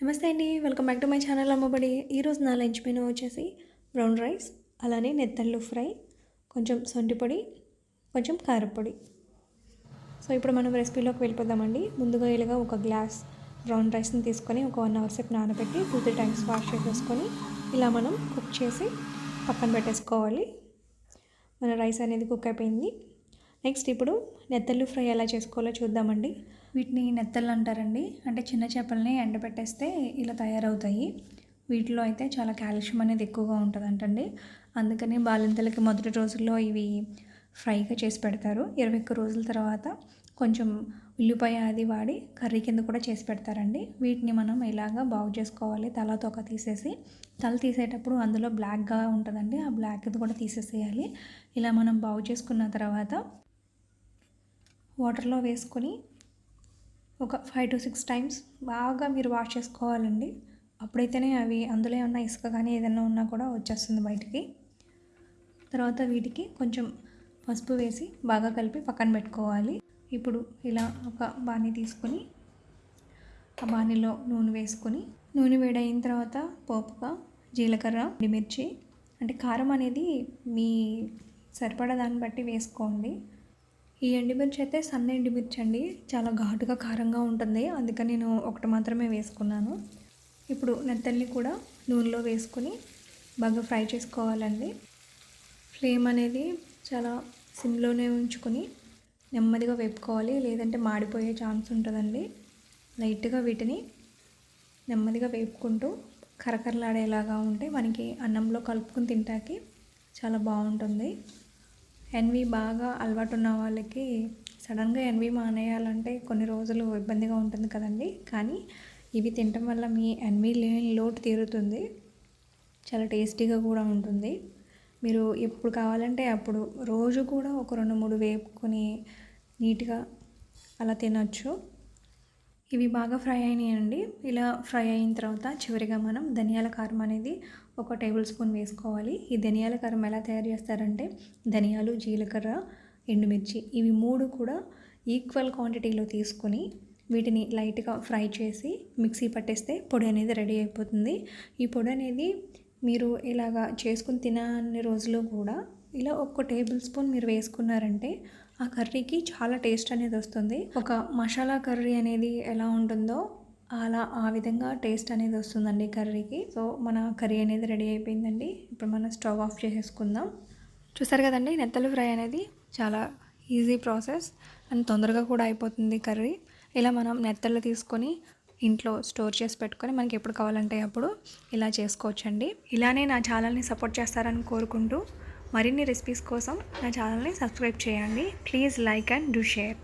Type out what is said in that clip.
నమస్తే అండి welcome back to my channel Ammabadi. ఈరోజు నా లంచ్ మెనూ వచ్చేసి బ్రౌన్ రైస్ అలానే నెత్తళ్ళు ఫ్రై కొంచెం సొంటి పొడి కొంచెం కారపొడి సో ఇప్పుడు మనం రెసిపీలోకి వెళ్ళిపోదామండి. ముందుగా ఇలాగా ఒక గ్లాస్ బ్రౌన్ రైస్ని తీసుకొని ఒక వన్ అవర్ సేపు నానబెట్టి టూ త్రీ టైమ్స్ వాష్ చేసేసుకొని ఇలా మనం కుక్ చేసి పక్కన పెట్టేసుకోవాలి. మన రైస్ అనేది కుక్ అయిపోయింది. నెక్స్ట్ ఇప్పుడు నెత్తళ్ళు ఫ్రై ఎలా చేసుకోవాలో చూద్దామండి. వీటిని నెత్తళ్ళు అంటారండి. అంటే చిన్న చేపల్ని ఎండబెట్టేస్తే ఇలా తయారవుతాయి. వీటిలో అయితే చాలా కాల్షియం అనేది ఎక్కువగా ఉంటుందంటండి. అందుకని బాలింతలకి మొదటి రోజుల్లో ఇవి ఫ్రైగా చేసి పెడతారు. ఇరవై ఒక్క రోజుల తర్వాత కొంచెం ఉల్లిపాయ అది వాడి కర్రీ కింద కూడా చేసి పెడతారండి. వీటిని మనం ఇలాగా బాగు చేసుకోవాలి. తల తీసేసి తల తీసేటప్పుడు అందులో బ్లాక్గా ఉంటుందండి. ఆ బ్లాక్ కూడా తీసేసేయాలి. ఇలా మనం బాగు చేసుకున్న తర్వాత వాటర్లో వేసుకొని ఒక ఫైవ్ టు సిక్స్ టైమ్స్ బాగా మీరు వాష్ చేసుకోవాలండి. అప్పుడైతేనే అవి అందులో ఉన్న ఇసుక కానీ ఏదైనా ఉన్నా కూడా వచ్చేస్తుంది బయటికి. తర్వాత వీటికి కొంచెం పసుపు వేసి బాగా కలిపి పక్కన పెట్టుకోవాలి. ఇప్పుడు ఇలా ఒక బాణీ తీసుకొని ఆ బాణీలో నూనె వేసుకొని నూనె వేడైన తర్వాత పోపుగా జీలకర్ర మిర్చి అంటే కారం అనేది మీ సరిపడా దాన్ని బట్టి వేసుకోండి. ఈ ఎండుమిర్చి అయితే సన్న ఎండుమిర్చి అండి. చాలా ఘాటుగా కారంగా ఉంటుంది. అందుకని నేను ఒకటి మాత్రమే వేసుకున్నాను. ఇప్పుడు నెత్తల్ని కూడా నూనెలో వేసుకొని బాగా ఫ్రై చేసుకోవాలండి. ఫ్లేమ్ అనేది చాలా సిమ్లోనే ఉంచుకొని నెమ్మదిగా వేపుకోవాలి. లేదంటే మాడిపోయే ఛాన్స్ ఉంటుందండి. లైట్గా వీటిని నెమ్మదిగా వేపుకుంటూ కరకరలాడేలాగా ఉంటే మనకి అన్నంలో కలుపుకుని తింటాకి చాలా బాగుంటుంది. ఎన్వి బాగా అలవాటు ఉన్న వాళ్ళకి సడన్గా ఎన్వి మానేయాలంటే కొన్ని రోజులు ఇబ్బందిగా ఉంటుంది కదండి. కానీ ఇవి తినటం వల్ల మీ ఎన్వి లేని లోటు తీరుతుంది. చాలా టేస్టీగా కూడా ఉంటుంది. మీరు ఎప్పుడు కావాలంటే అప్పుడు రోజు కూడా ఒక రెండు మూడు వేపుకొని నీట్గా అలా తినచ్చు. ఇవి బాగా ఫ్రై అయినాయండి. ఇలా ఫ్రై అయిన తర్వాత చివరిగా మనం ధనియాల కారం అనేది ఒక టేబుల్ స్పూన్ వేసుకోవాలి. ఈ ధనియాల కారం ఎలా తయారు చేస్తారంటే ధనియాలు జీలకర్ర ఎండుమిర్చి ఇవి మూడు కూడా ఈక్వల్ క్వాంటిటీలో తీసుకొని వీటిని లైట్గా ఫ్రై చేసి మిక్సీ పట్టేస్తే పొడి అనేది రెడీ అయిపోతుంది. ఈ పొడి అనేది మీరు ఇలాగా చేసుకుని తినని రోజులు కూడా ఇలా ఒక్క టేబుల్ స్పూన్ మీరు వేసుకున్నారంటే ఆ కర్రీకి చాలా టేస్ట్ అనేది వస్తుంది. ఒక మసాలా కర్రీ అనేది ఎలా ఉంటుందో అలా ఆ విధంగా టేస్ట్ అనేది వస్తుందండి కర్రీకి. సో మన కర్రీ అనేది రెడీ అయిపోయిందండి. ఇప్పుడు మనం స్టవ్ ఆఫ్ చేసేసుకుందాం. చూసారు కదండి నెత్తలు ఫ్రై అనేది చాలా ఈజీ ప్రాసెస్ అండ్ తొందరగా కూడా అయిపోతుంది కర్రీ. ఇలా మనం నెత్తలు తీసుకొని ఇంట్లో స్టోర్ చేసి పెట్టుకొని మనకి ఎప్పుడు కావాలంటే అప్పుడు ఇలా చేసుకోవచ్చండి. ఇలానే నా ఛానల్ని సపోర్ట్ చేస్తారని కోరుకుంటూ మరిన్ని రెసిపీస్ కోసం నా ఛానల్ని సబ్స్క్రైబ్ చేయండి. Please like and do share